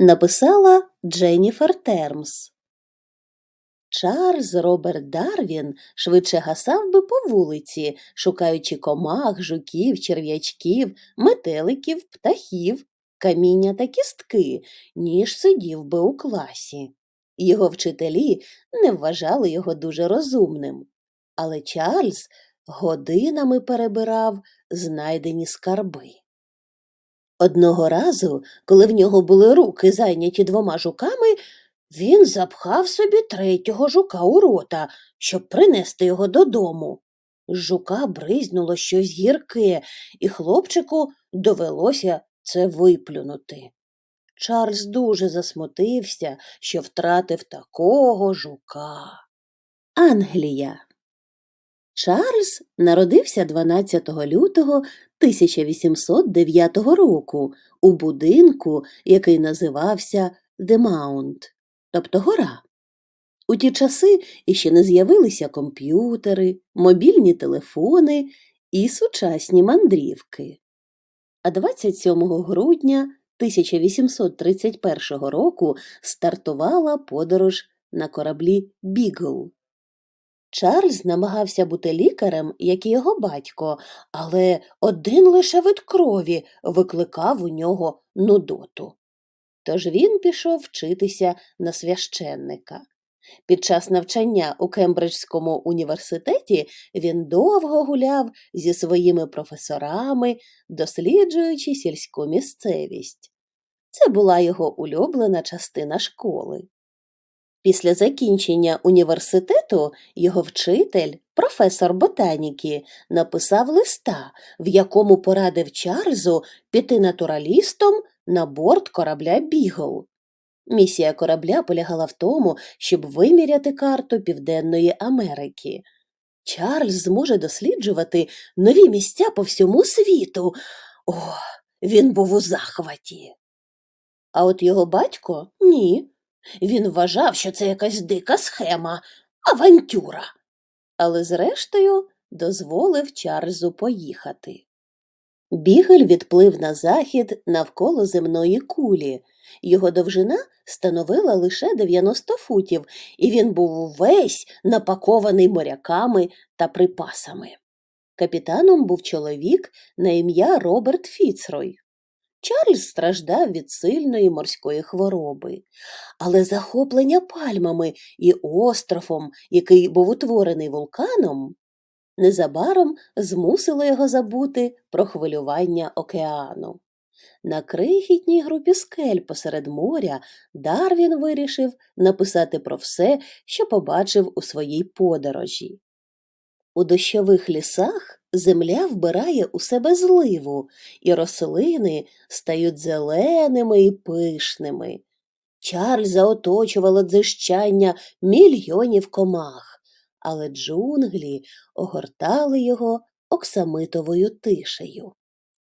Написала Дженніфер Термс. Чарльз Роберт Дарвін швидше гасав би по вулиці, шукаючи комах, жуків, черв'ячків, метеликів, птахів, каміння та кістки, ніж сидів би у класі. Його вчителі не вважали його дуже розумним, але Чарльз годинами перебирав знайдені скарби. Одного разу, коли в нього були руки зайняті двома жуками, він запхав собі третього жука у рота, щоб принести його додому. Жука бризнуло щось гірке, і хлопчику довелося це виплюнути. Чарльз дуже засмутився, що втратив такого жука. Англія. Чарльз народився 12 лютого 1809 року у будинку, який називався The Mount, тобто гора. У ті часи іще не з'явилися комп'ютери, мобільні телефони і сучасні мандрівки. А 27 грудня 1831 року стартувала подорож на кораблі Бігл. Чарльз намагався бути лікарем, як і його батько, але один лише вид крові викликав у нього нудоту. Тож він пішов вчитися на священника. Під час навчання у Кембриджському університеті він довго гуляв зі своїми професорами, досліджуючи сільську місцевість. Це була його улюблена частина школи. Після закінчення університету його вчитель, професор ботаніки, написав листа, в якому порадив Чарльзу піти натуралістом на борт корабля Бігл. Місія корабля полягала в тому, щоб виміряти карту Південної Америки. Чарльз зможе досліджувати нові місця по всьому світу. О, він був у захваті. А от його батько ні. Він вважав, що це якась дика схема, авантюра. Але зрештою дозволив Чарльзу поїхати. Бігель відплив на захід навколо земної кулі. Його довжина становила лише 90 футів, і він був увесь напакований моряками та припасами. Капітаном був чоловік на ім'я Роберт Фіцрой. Чарльз страждав від сильної морської хвороби, але захоплення пальмами і островом, який був утворений вулканом, незабаром змусило його забути про хвилювання океану. На крихітній групі скель посеред моря Дарвін вирішив написати про все, що побачив у своїй подорожі. У дощових лісах земля вбирає у себе зливу, і рослини стають зеленими і пишними. Чарльза оточувало дзижчання мільйонів комах, але джунглі огортали його оксамитовою тишею.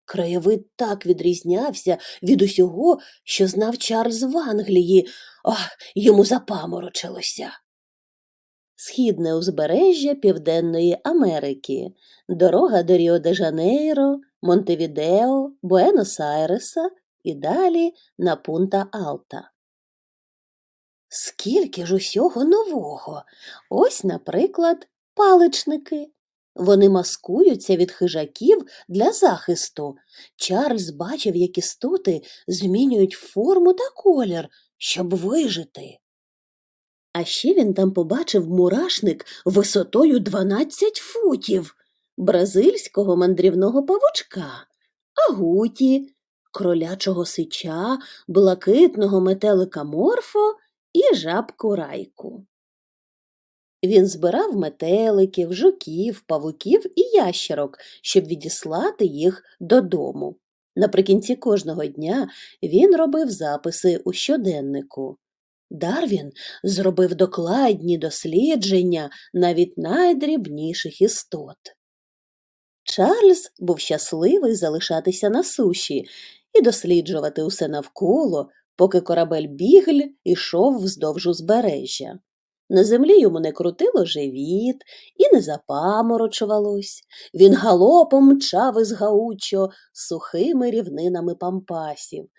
Краєвид так відрізнявся від усього, що знав Чарльз в Англії, ах, йому запаморочилося. Східне узбережжя Південної Америки, дорога до Ріо-де-Жанейро, Монтевідео, Буенос-Айреса і далі на Пунта Алта. Скільки ж усього нового? Ось, наприклад, паличники. Вони маскуються від хижаків для захисту. Чарльз бачив, як істоти змінюють форму та колір, щоб вижити. А ще він там побачив мурашник висотою 12 футів, бразильського мандрівного павучка, агуті, кролячого сича, блакитного метелика морфо і жабку райку. Він збирав метеликів, жуків, павуків і ящерок, щоб відіслати їх додому. Наприкінці кожного дня він робив записи у щоденнику. Дарвін зробив докладні дослідження навіть найдрібніших істот. Чарльз був щасливий залишатися на суші і досліджувати усе навколо, поки корабель бігль ішов вздовж узбережжя. На землі йому не крутило живіт і не запаморочувалось. Він галопом мчав із гаучо сухими рівнинами пампасів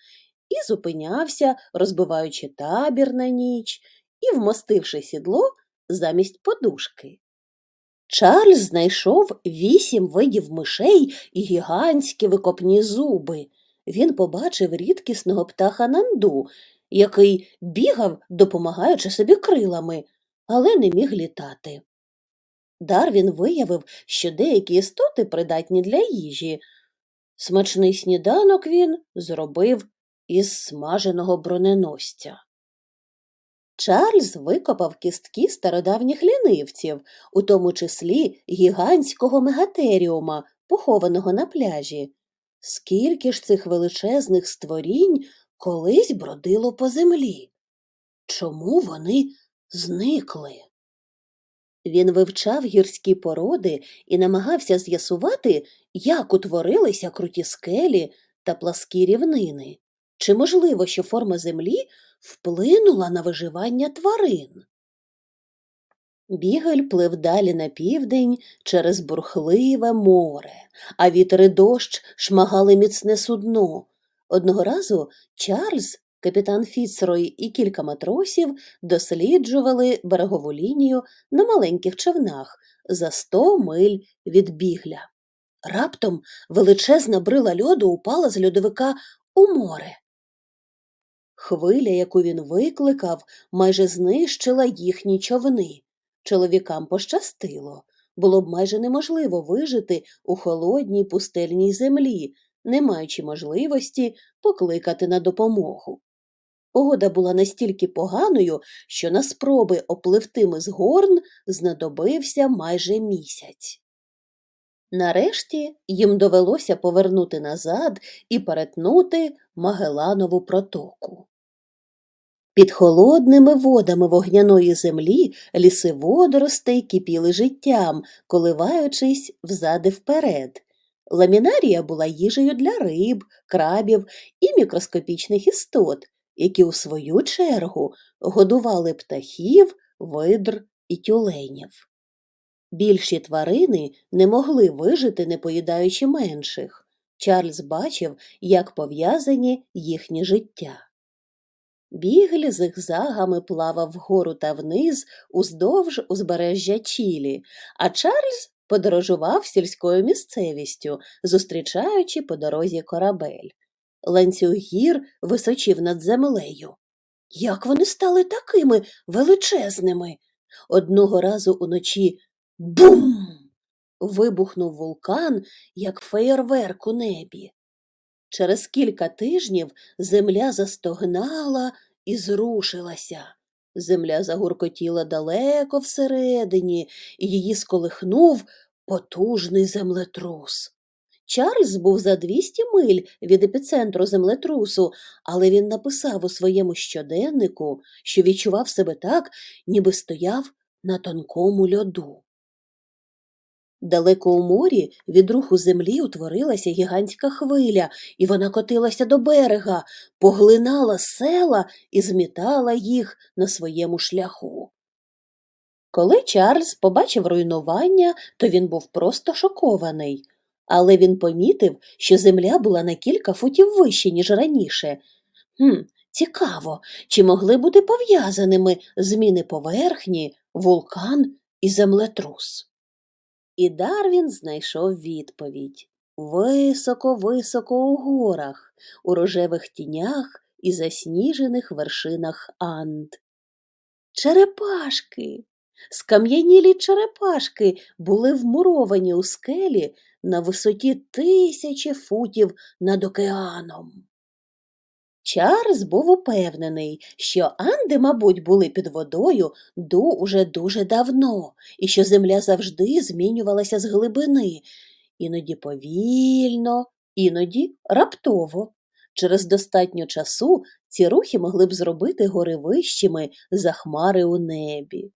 і зупинявся, розбиваючи табір на ніч і вмостивши сідло замість подушки. Чарльз знайшов вісім видів мишей і гігантські викопні зуби. Він побачив рідкісного птаха Нанду, який бігав, допомагаючи собі крилами, але не міг літати. Дарвін виявив, що деякі істоти придатні для їжі. Смачний сніданок він зробив із смаженого броненосця. Чарльз викопав кістки стародавніх лінивців, у тому числі гігантського мегатеріума, похованого на пляжі. Скільки ж цих величезних створінь колись бродило по землі? Чому вони зникли? Він вивчав гірські породи і намагався з'ясувати, як утворилися круті скелі та пласкі рівнини. Чи можливо, що форма землі вплинула на виживання тварин? Бігель плив далі на південь через бурхливе море, а вітер і дощ шмагали міцне судно. Одного разу Чарльз, капітан Фіцрой і кілька матросів досліджували берегову лінію на маленьких човнах за сто миль від бігля. Раптом величезна брила льоду упала з льодовика у море. Хвиля, яку він викликав, майже знищила їхні човни. Чоловікам пощастило. Було б майже неможливо вижити у холодній пустельній землі, не маючи можливості покликати на допомогу. Погода була настільки поганою, що на спроби опливти з горн знадобився майже місяць. Нарешті їм довелося повернути назад і перетнути Магеланову протоку. Під холодними водами вогняної землі ліси водоростей кипіли життям, коливаючись взади вперед. Ламінарія була їжею для риб, крабів і мікроскопічних істот, які у свою чергу годували птахів, видр і тюленів. Більші тварини не могли вижити, не поїдаючи менших. Чарльз бачив, як пов'язані їхні життя. Бігль зигзагами плавав вгору та вниз уздовж узбережжя Чілі, а Чарльз подорожував сільською місцевістю, зустрічаючи по дорозі корабель. Ланцюг гір височив над землею. Як вони стали такими величезними? Одного разу уночі бум! вибухнув вулкан, як феєрверк у небі. Через кілька тижнів земля застогнала і зрушилася. Земля загуркотіла далеко всередині, і її сколихнув потужний землетрус. Чарльз був за 200 миль від епіцентру землетрусу, але він написав у своєму щоденнику, що відчував себе так, ніби стояв на тонкому льоду. Далеко у морі від руху землі утворилася гігантська хвиля, і вона котилася до берега, поглинала села і змітала їх на своєму шляху. Коли Чарльз побачив руйнування, то він був просто шокований, але він помітив, що земля була на кілька футів вище, ніж раніше. Хм, Цікаво, чи могли бути пов'язаними зміни поверхні, вулкан і землетрус. І Дарвін знайшов відповідь високо-високо у горах, у рожевих тінях і засніжених вершинах Анд. Черепашки. Скам'янілі черепашки були вмуровані у скелі на висоті тисячі футів над океаном. Чарльз був упевнений, що Анди, мабуть, були під водою дуже дуже давно, і що земля завжди змінювалася з глибини, іноді повільно, іноді раптово. Через достатньо часу ці рухи могли б зробити гори вищими за хмари у небі.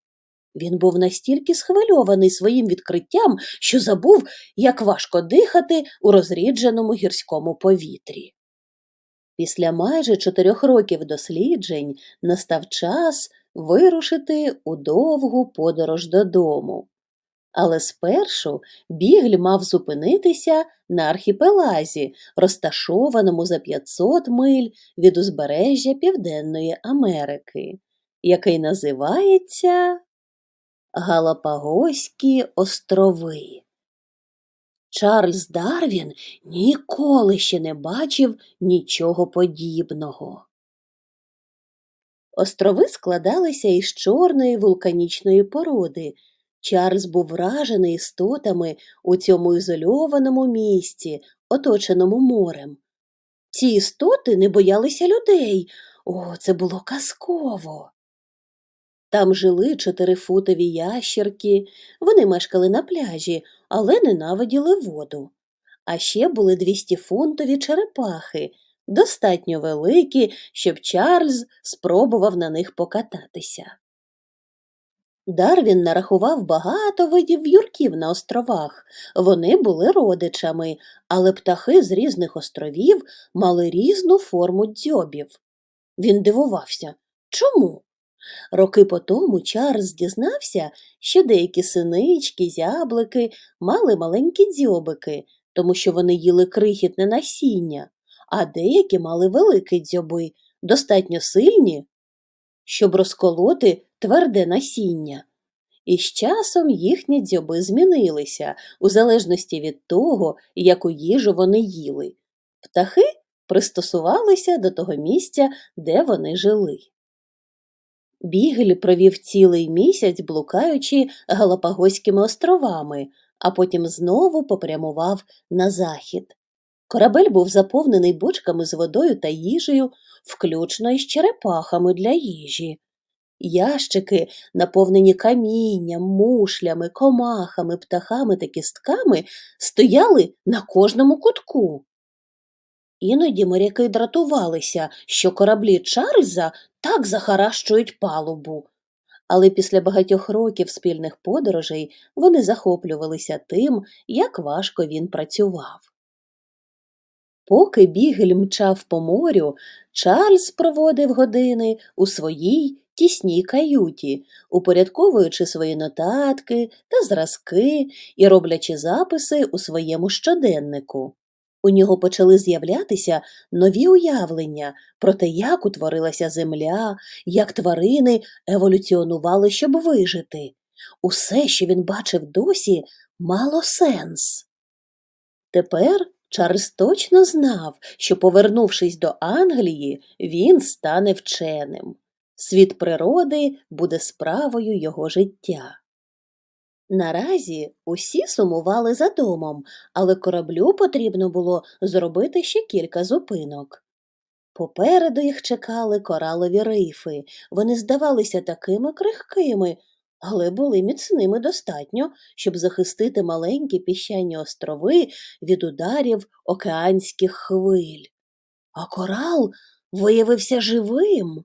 Він був настільки схвильований своїм відкриттям, що забув, як важко дихати у розрідженому гірському повітрі. Після майже чотирьох років досліджень настав час вирушити у довгу подорож додому. Але спершу бігль мав зупинитися на архіпелазі, розташованому за 500 миль від узбережжя Південної Америки, який називається Галапагоські острови. Чарльз Дарвін ніколи ще не бачив нічого подібного. Острови складалися із чорної вулканічної породи. Чарльз був вражений істотами у цьому ізольованому місці, оточеному морем. Ці істоти не боялися людей. О, це було казково. Там жили чотирифутові ящерки, вони мешкали на пляжі, але ненавиділи воду. А ще були двістіфунтові черепахи, достатньо великі, щоб Чарльз спробував на них покататися. Дарвін нарахував багато видів в'юрків на островах. Вони були родичами, але птахи з різних островів мали різну форму дзьобів. Він дивувався. Чому? Роки по тому Чарльз дізнався, що деякі синички, зяблики мали маленькі дзьобики, тому що вони їли крихітне насіння, а деякі мали великі дзьоби, достатньо сильні, щоб розколоти тверде насіння. І з часом їхні дзьоби змінилися у залежності від того, яку їжу вони їли. Птахи пристосувалися до того місця, де вони жили. Бігель провів цілий місяць, блукаючи Галапагоськими островами, а потім знову попрямував на захід. Корабель був заповнений бочками з водою та їжею, включно із черепахами для їжі. Ящики, наповнені камінням, мушлями, комахами, птахами та кістками, стояли на кожному кутку. Іноді моряки дратувалися, що кораблі Чарльза так захаращують палубу. Але після багатьох років спільних подорожей вони захоплювалися тим, як важко він працював. Поки бігель мчав по морю, Чарльз проводив години у своїй тісній каюті, упорядковуючи свої нотатки та зразки і роблячи записи у своєму щоденнику. У нього почали з'являтися нові уявлення про те, як утворилася земля, як тварини еволюціонували, щоб вижити. Усе, що він бачив досі, мало сенс. Тепер Чарльз точно знав, що, повернувшись до Англії, він стане вченим. Світ природи буде справою його життя. Наразі усі сумували за домом, але кораблю потрібно було зробити ще кілька зупинок. Попереду їх чекали коралові рифи. Вони здавалися такими крихкими, але були міцними достатньо, щоб захистити маленькі піщані острови від ударів океанських хвиль. А корал виявився живим.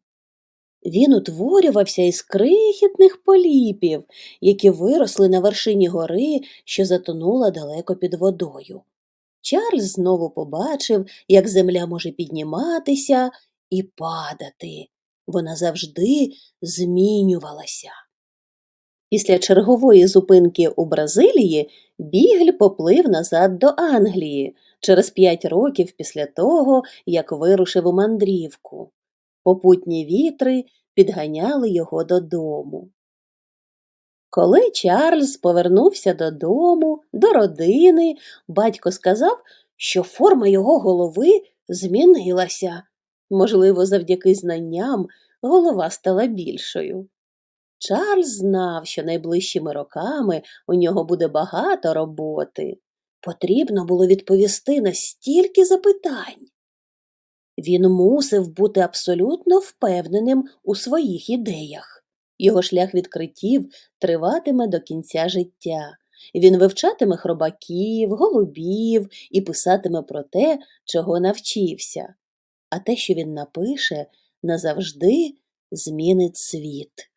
Він утворювався із крихітних поліпів, які виросли на вершині гори, що затонула далеко під водою. Чарльз знову побачив, як земля може підніматися і падати. Вона завжди змінювалася. Після чергової зупинки у Бразилії Бігль поплив назад до Англії через п'ять років після того, як вирушив у мандрівку. Попутні вітри підганяли його додому. Коли Чарльз повернувся додому, до родини, батько сказав, що форма його голови змінилася. Можливо, завдяки знанням голова стала більшою. Чарльз знав, що найближчими роками у нього буде багато роботи. Потрібно було відповісти на стільки запитань. Він мусив бути абсолютно впевненим у своїх ідеях. Його шлях відкриттів триватиме до кінця життя. Він вивчатиме хробаків, голубів і писатиме про те, чого навчився. А те, що він напише, назавжди змінить світ.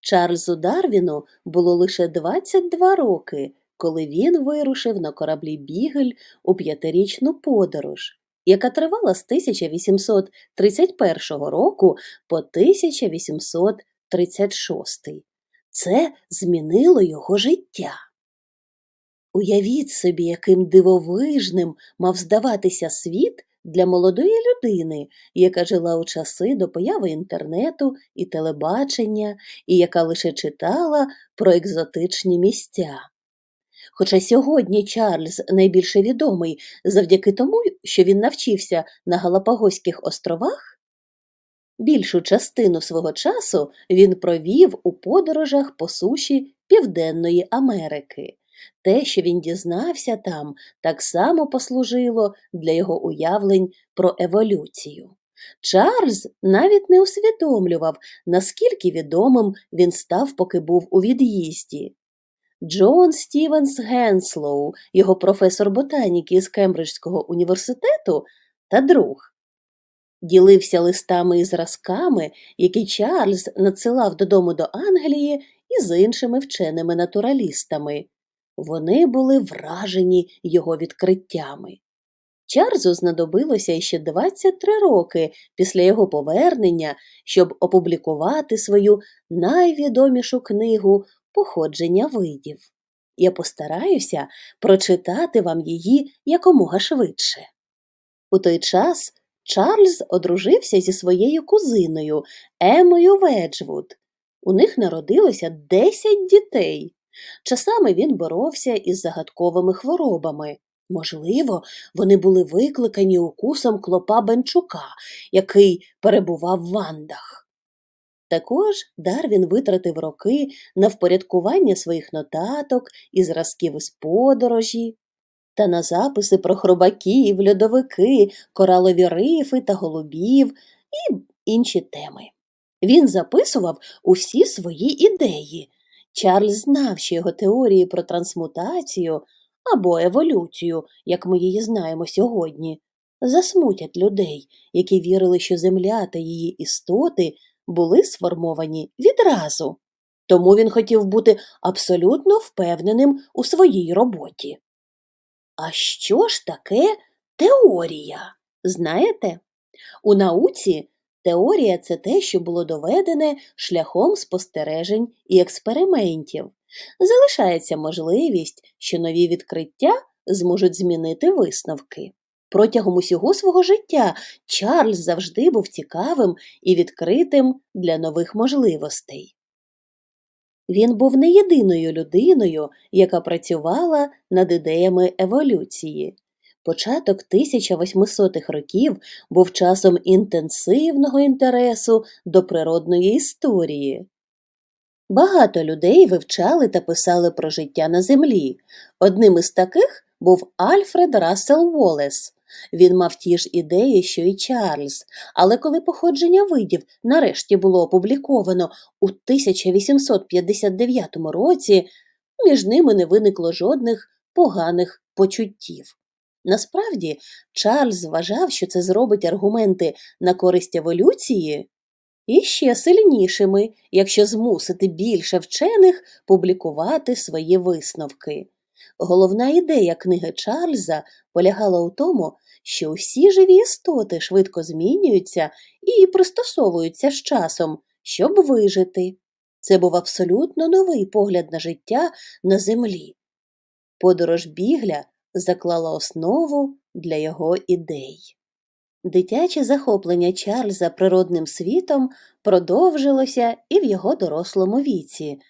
Чарльзу Дарвіну було лише 22 роки, коли він вирушив на кораблі Бігель у п'ятирічну подорож яка тривала з 1831 року по 1836. Це змінило його життя. Уявіть собі, яким дивовижним мав здаватися світ для молодої людини, яка жила у часи до появи інтернету і телебачення, і яка лише читала про екзотичні місця. Хоча сьогодні Чарльз найбільше відомий завдяки тому, що він навчився на Галапагоських островах, більшу частину свого часу він провів у подорожах по суші Південної Америки. Те, що він дізнався там, так само послужило для його уявлень про еволюцію. Чарльз навіть не усвідомлював, наскільки відомим він став, поки був у від'їзді. Джон Стівенс Генслоу, його професор ботаніки з Кембриджського університету та друг, ділився листами і зразками, які Чарльз надсилав додому до Англії і з іншими вченими натуралістами. Вони були вражені його відкриттями. Чарльзу знадобилося ще 23 роки після його повернення, щоб опублікувати свою найвідомішу книгу Походження видів. Я постараюся прочитати вам її якомога швидше. У той час Чарльз одружився зі своєю кузиною Емою Веджвуд. У них народилося 10 дітей. Часами він боровся із загадковими хворобами. Можливо, вони були викликані укусом клопа Бенчука, який перебував в Вандах. Також Дарвін витратив роки на впорядкування своїх нотаток і зразків із подорожі, та на записи про хробаків, льодовики, коралові рифи та голубів і інші теми. Він записував усі свої ідеї. Чарльз знав, що його теорії про трансмутацію або еволюцію, як ми її знаємо сьогодні, засмутять людей, які вірили, що Земля та її істоти були сформовані відразу. Тому він хотів бути абсолютно впевненим у своїй роботі. А що ж таке теорія? Знаєте? У науці теорія це те, що було доведене шляхом спостережень і експериментів. Залишається можливість, що нові відкриття зможуть змінити висновки. Протягом усього свого життя Чарльз завжди був цікавим і відкритим для нових можливостей. Він був не єдиною людиною, яка працювала над ідеями еволюції. Початок 1800-х років був часом інтенсивного інтересу до природної історії. Багато людей вивчали та писали про життя на землі. Одним із таких був Альфред Рассел Уоллес. Він мав ті ж ідеї, що й Чарльз, але коли походження видів нарешті було опубліковано у 1859 році, між ними не виникло жодних поганих почуттів. Насправді, Чарльз вважав, що це зробить аргументи на користь еволюції іще сильнішими, якщо змусити більше вчених публікувати свої висновки. Головна ідея книги Чарльза полягала у тому, що усі живі істоти швидко змінюються і пристосовуються з часом, щоб вижити. Це був абсолютно новий погляд на життя на землі. Подорож бігля заклала основу для його ідей. Дитяче захоплення Чарльза природним світом продовжилося і в його дорослому віці.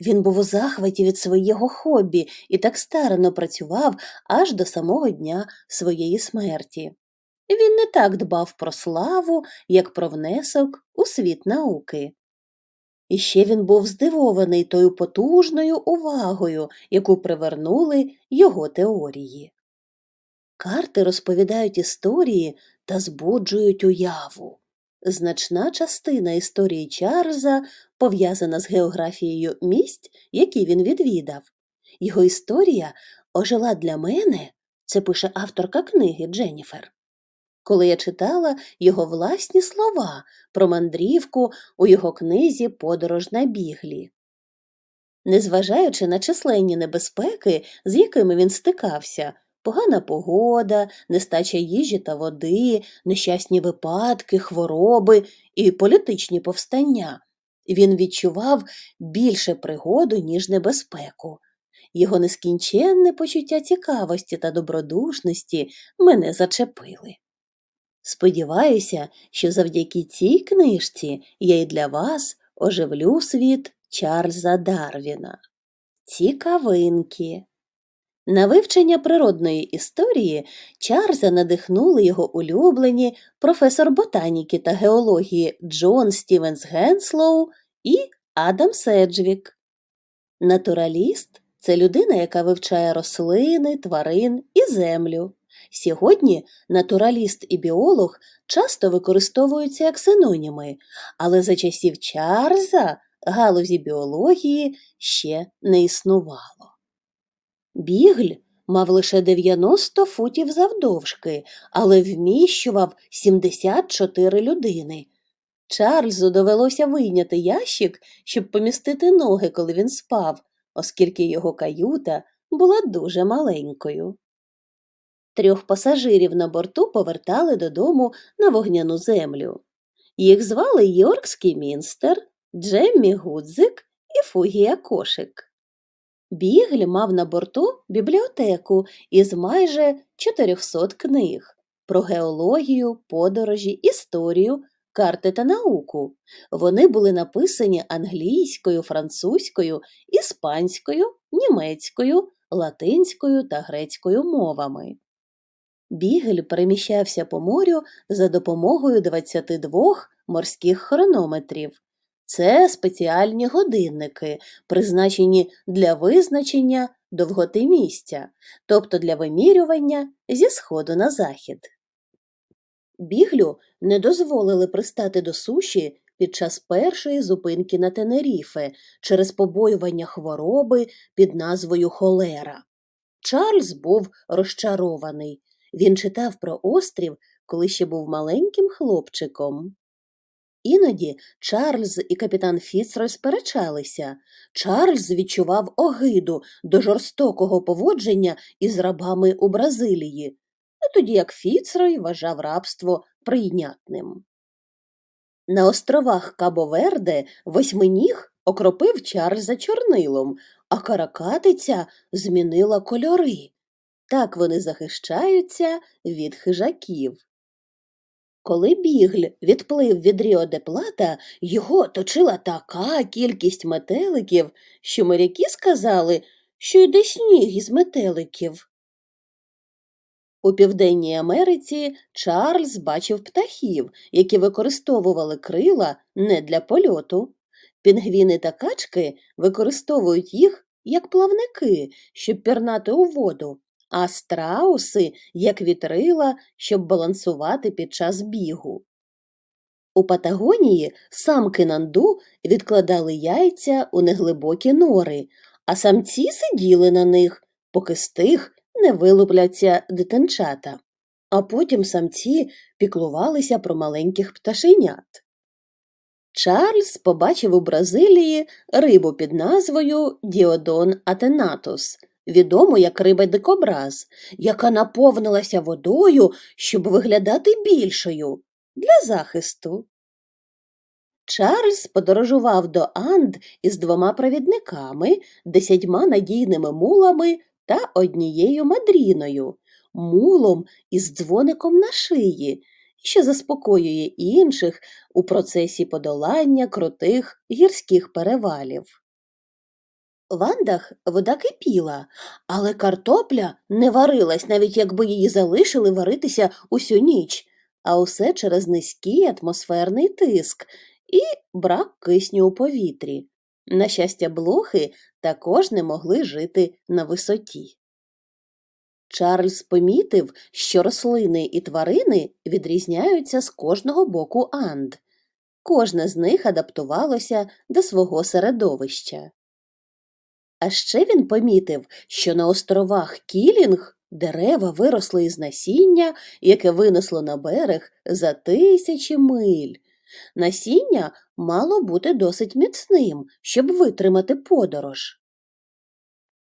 Він був у захваті від свого хобі і так старано працював аж до самого дня своєї смерті. Він не так дбав про славу, як про внесок у світ науки. І ще він був здивований тою потужною увагою, яку привернули його теорії. Карти розповідають історії та збуджують уяву. Значна частина історії Чарльза пов'язана з географією місць, які він відвідав. Його історія ожила для мене, це пише авторка книги Дженніфер. Коли я читала його власні слова про мандрівку у його книзі Подорож на біглі. Незважаючи на численні небезпеки, з якими він стикався, погана погода, нестача їжі та води, нещасні випадки, хвороби і політичні повстання, Він відчував більше пригоду, ніж небезпеку. Його нескінченне почуття цікавості та добродушності мене зачепили. Сподіваюся, що завдяки цій книжці я й для вас оживлю світ Чарльза Дарвіна. Цікавинки. На вивчення природної історії Чарльза надихнули його улюблені професор ботаніки та геології Джон Стівенс Генслоу і Адам Седжвік. Натураліст це людина, яка вивчає рослини, тварин і землю. Сьогодні натураліст і біолог часто використовуються як синоніми, але за часів Чарльза галузі біології ще не існувало. Бігль мав лише 90 футів завдовжки, але вміщував 74 людини. Чарльзу довелося вийняти ящик, щоб помістити ноги, коли він спав, оскільки його каюта була дуже маленькою. Трьох пасажирів на борту повертали додому на вогняну землю. Їх звали Йоркський мінстер, Джеммі Гудзик і Фугія Кошик. Бігль мав на борту бібліотеку із майже 400 книг про геологію, подорожі, історію, карти та науку. Вони були написані англійською, французькою, іспанською, німецькою, латинською та грецькою мовами. Бігель переміщався по морю за допомогою 22 морських хронометрів. Це спеціальні годинники, призначені для визначення довготи місця, тобто для вимірювання зі сходу на захід. Біглю не дозволили пристати до суші під час першої зупинки на Тенеріфе через побоювання хвороби під назвою холера. Чарльз був розчарований. Він читав про острів, коли ще був маленьким хлопчиком. Іноді Чарльз і капітан Фіцрой сперечалися. Чарльз відчував огиду до жорстокого поводження із рабами у Бразилії, тоді як Фіцрой вважав рабство прийнятним. На островах Кабо-Верде восьминіг окропив Чарльза чорнилом, а каракатиця змінила кольори. Так вони захищаються від хижаків. Коли бігль відплив від Ріо де Плата, його точила така кількість метеликів, що моряки сказали, що йде сніг із метеликів. У Південній Америці Чарльз бачив птахів, які використовували крила не для польоту. Пінгвіни та качки використовують їх як плавники, щоб пірнати у воду, а страуси як вітрила, щоб балансувати під час бігу. У Патагонії самки нанду відкладали яйця у неглибокі нори, а самці сиділи на них, поки з тих не вилупляться дитинчата, а потім самці піклувалися про маленьких пташенят. Чарльз побачив у Бразилії рибу під назвою Діодон атенатус, відому як риба дикобраз, яка наповнилася водою, щоб виглядати більшою для захисту. Чарльз подорожував до Анд із двома провідниками, десятьма надійними мулами та однією мадріною, мулом із дзвоником на шиї, що заспокоює інших у процесі подолання крутих гірських перевалів. В Андах вода кипіла, але картопля не варилась, навіть якби її залишили варитися усю ніч, а усе через низький атмосферний тиск і брак кисню у повітрі. На щастя, блохи також не могли жити на висоті. Чарльз помітив, що рослини і тварини відрізняються з кожного боку Анд. Кожне з них адаптувалося до свого середовища. А ще він помітив, що на островах Кілінг дерева виросли із насіння, яке винесло на берег за тисячі миль. Насіння мало бути досить міцним, щоб витримати подорож.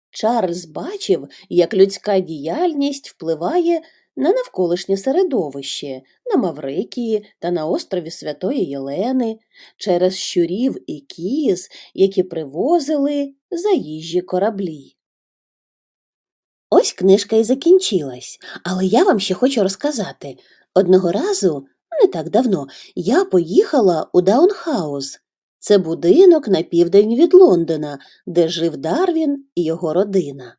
Чарльз бачив, як людська діяльність впливає на навколишнє середовище, на Маврикії та на острові Святої Єлени, через щурів і кіз, які привозили заїжджі кораблі. Ось книжка і закінчилась, але я вам ще хочу розказати. Одного разу, не так давно, я поїхала у Даунхаус. Це будинок на південь від Лондона, де жив Дарвін і його родина.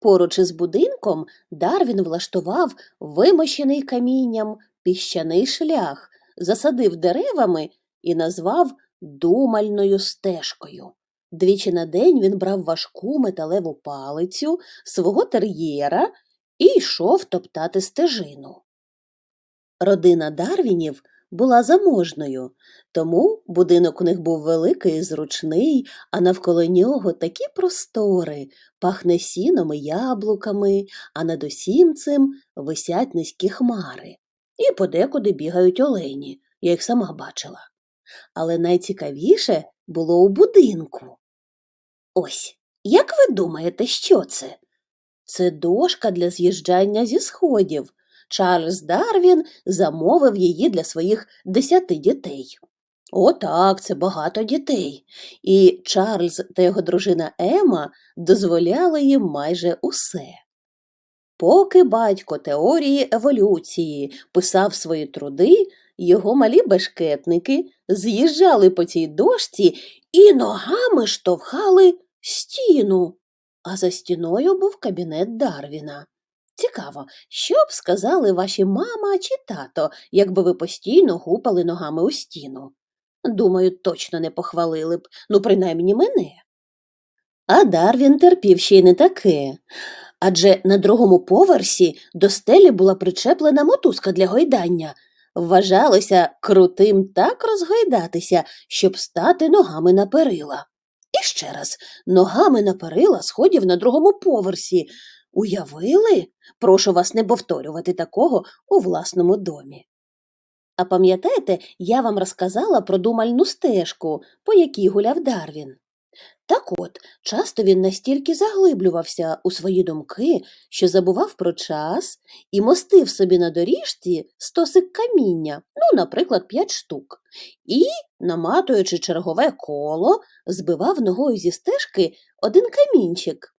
Поруч із будинком Дарвін влаштував вимощений камінням піщаний шлях, засадив деревами і назвав думальною стежкою. Двічі на день він брав важку металеву палицю свого тер'єра і йшов топтати стежину. Родина Дарвінів була заможною, тому будинок у них був великий і зручний, а навколо нього такі простори, пахне сіном і яблуками, а над усім цим висять низькі хмари. І подекуди бігають олені, я їх сама бачила. Але найцікавіше було у будинку. Ось, як ви думаєте, що це? Це дошка для з'їжджання зі сходів. Чарльз Дарвін замовив її для своїх десяти дітей. Отак, це багато дітей. І Чарльз та його дружина Ема дозволяли їм майже усе. Поки батько теорії еволюції писав свої труди, його малі бешкетники з'їжджали по цій дошці і ногами штовхали стіну. А за стіною був кабінет Дарвіна. Цікаво, що б сказали ваші мама чи тато, якби ви постійно гупали ногами у стіну? Думаю, точно не похвалили б, ну, принаймні мене. А Дарвін терпів ще й не таке. Адже на другому поверсі до стелі була причеплена мотузка для гойдання. Вважалося крутим так розгойдатися, щоб стати ногами на перила. І ще раз, ногами на перила сходів на другому поверсі. Уявили? Прошу вас не повторювати такого у власному домі. А пам'ятаєте, я вам розказала про думальну стежку, по якій гуляв Дарвін? Так от, часто він настільки заглиблювався у свої думки, що забував про час і мостив собі на доріжці стосик каміння, ну, наприклад, п'ять штук, і, наматуючи чергове коло, збивав ногою зі стежки один камінчик.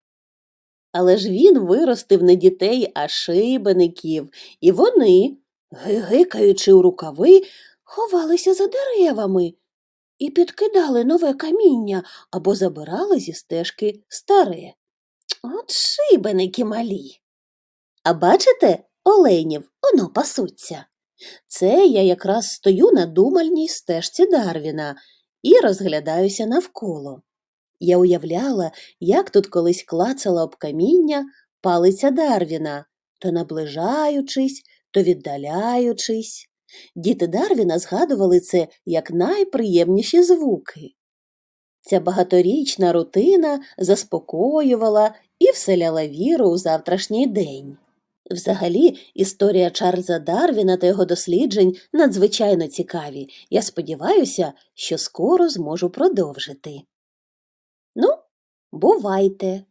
Але ж він виростив не дітей, а шибеників, і вони, гигикаючи у рукави, ховалися за деревами і підкидали нове каміння або забирали зі стежки старе. От шибеники малі. А бачите, оленів, оно пасуться. Це я якраз стою на думальній стежці Дарвіна і розглядаюся навколо. Я уявляла, як тут колись клацала об каміння палиця Дарвіна, то наближаючись, то віддаляючись. Діти Дарвіна згадували це як найприємніші звуки. Ця багаторічна рутина заспокоювала і вселяла віру у завтрашній день. Взагалі, історія Чарльза Дарвіна та його досліджень надзвичайно цікаві. Я сподіваюся, що скоро зможу продовжити. Бувайте!